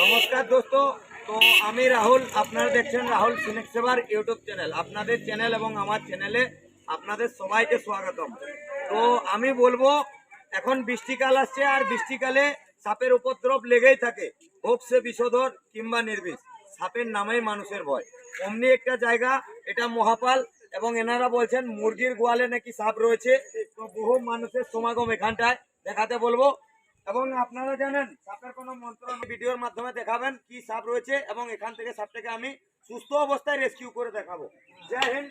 নমস্কার দোস্ত। তো আমি রাহুল, আপনারা দেখছেন রাহুল সিনেক সেবার ইউটিউব চ্যানেল। আপনাদের চ্যানেল এবং আমার চ্যানেলে আপনাদের সবাইকে স্বাগতম। তো আমি বলব, এখন বৃষ্টিকাল আসছে আর বৃষ্টিকালে সাপের উপদ্রব লেগেই থাকে। হোক সে বিষধর কিংবা নির্বিষ। সাপের নামেই মানুষের ভয়। অমনি একটা জায়গা, এটা মহাপাল এবং এনারা বলছেন মুরগির গোয়ালে নাকি সাপ রয়েছে। তো বহু মানুষের সমাগম এখানটায়। দেখাতে বলব এবং আপনারা জানেন, সাপের কোনো মন্ত্র ভিডিওর মাধ্যমে দেখাবেন, কি সাপ রয়েছে এবং এখান থেকে সাপটাকে আমি সুস্থ অবস্থায় রেস্কিউ করে দেখাবো। জয় হিন্দ।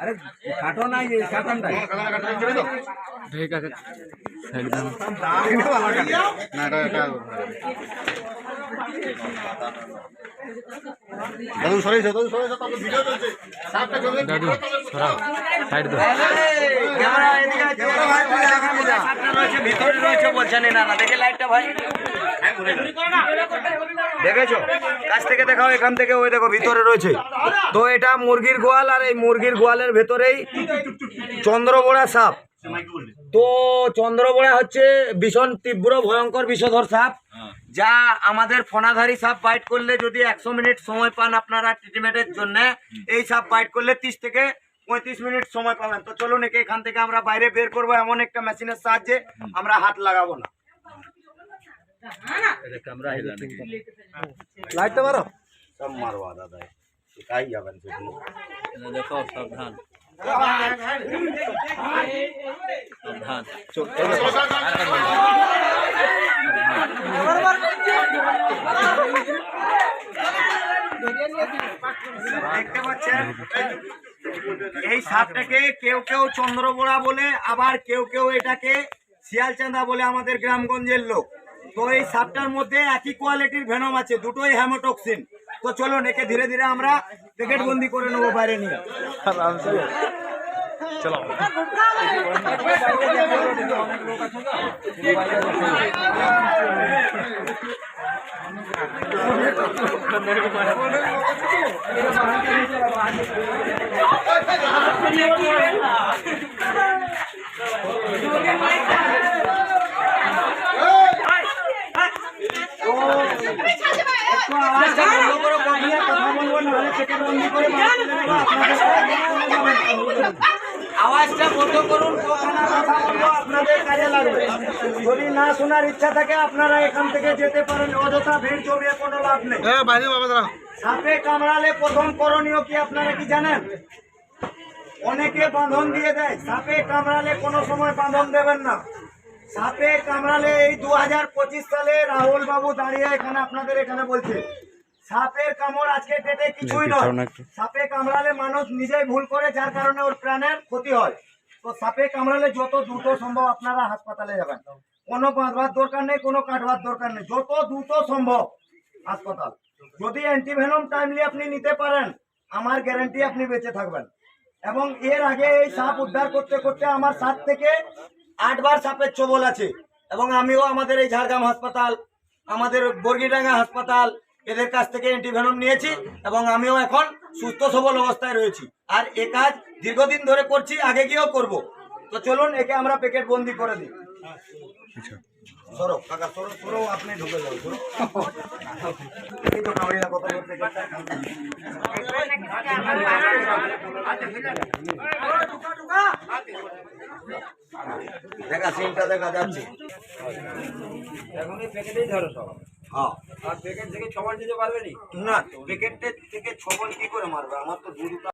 আরে কাটো নাই কাটানটাই ঠিক আছে না এটা এটা দাদু সরেছে দাদু সরেছে ভিডিও চলছে সাপটা চলছে দাদু সরাও সাইড দাও। ক্যামেরা এদিকে আছে। সাপটা রয়েছে ভিতরে রয়েছে বলছেন এনারা দেখে লাইটটা ভাই। দেখেছ? কাছ থেকে দেখাও এখান থেকে ওই দেখো ভিতরে রয়েছে। তো এটা মুরগির গোয়াল আর এই মুরগির গোয়ালের ভেতরেই চন্দ্রবোড়া সাপ। তো চন্দ্রবোড়া হচ্ছে ভীষণ তীব্র ভয়ঙ্কর বিষধর সাপ। যা আমাদের ফনাধারী সাপ বাইট করলে যদি একশো মিনিট সময় পান আপনারা ট্রিটমেন্টের জন্য এই সাপ বাইট করলে তিরিশ থেকে পঁয়ত্রিশ মিনিট সময় পাবেন। তো চলুন একে এখান থেকে আমরা বাইরে বের করব এমন একটা মেশিনের সাহায্যে আমরা হাত লাগাবো না। লাইটটা মারো। সব মারবা দাদা। যাবেন দেখো সাবধান। সাবধান এই সাপটাকে কেউ কেউ চন্দ্রবোড়া বলে, আবার কেউ কেউ এটাকে শিয়ালচাঁদা বলে আমাদের গ্রামগঞ্জের লোক। তো এই সাপটার মধ্যে একই কোয়ালিটির ভেনম আছে, দুটোই হ্যামোটক্সিন। তো চলুন, একে ধীরে ধীরে আমরা প্যাকেট বন্দি করে নেব বাইরে নিয়ে। বন্ধুরা কথা বলব নাহলে প্যাকেট বন্দি করে আওয়াজটা বন্ধ করুন আপনাদের কাজে লাগবে। যদি না শোনার ইচ্ছা থাকে আপনারা এখান থেকে যেতে পারেন অযথা ভিড় জমিয়ে কোনো লাভ নেই। সাপে কামড়ালে প্রথম করণীয় কি আপনারা কি জানেন? অনেকে বাঁধন দিয়ে দেয় সাপে কামড়ালে কোনো সময় বাঁধন দেবেন না। সাপে কামড়ালে এই দু হাজার পঁচিশ সালে রাহুল বাবু দাঁড়িয়ে এখানে আপনাদের এখানে বলছে সাপের কামড় আজকে ডেটে কিছুই নয়। সাপে কামড়ালে মানুষ নিজেই ভুল করে যার কারণে ওর প্রাণের ক্ষতি হয়। তো সাপে কামড়ালে যত দ্রুত সম্ভব আপনারা হাসপাতালে যাবেন। কোনো বাঁধবার দরকার নেই কোনো কাটবার দরকার নেই। যত দ্রুত সম্ভব হাসপাতাল। যদি অ্যান্টিভেনম টাইমলি আপনি নিতে পারেন আমার গ্যারেন্টি আপনি বেঁচে থাকবেন। এবং এর আগে এই সাপ উদ্ধার করতে করতে আমার সাত থেকে আটবার সাপের চবল আছে। এবং আমিও আমাদের এই ঝাড়গ্রাম হাসপাতাল আমাদের বর্গিডাঙ্গা হাসপাতাল এদের কাছ থেকে অ্যান্টিভেনম নিয়েছি এবং আমিও এখন সুস্থ সবল অবস্থায় রয়েছি। আর এ কাজ দীর্ঘদিন ধরে করছি আগে গিয়েও করব। তো চলুন একে আমরা প্যাকেট বন্দি করে দিই। সরো কাকা সরো সরো আপনি ঢুকে যাও এই তো কামড়িয়া কত দেখা সিমটা দেখা যাচ্ছে। এখন এই প্যাকেটেই ধরো সব। আর প্যাকেট থেকে ছবল দিতে পারবে না? প্যাকেট থেকে ছবল কি করে মারবে? আমার তো দুটো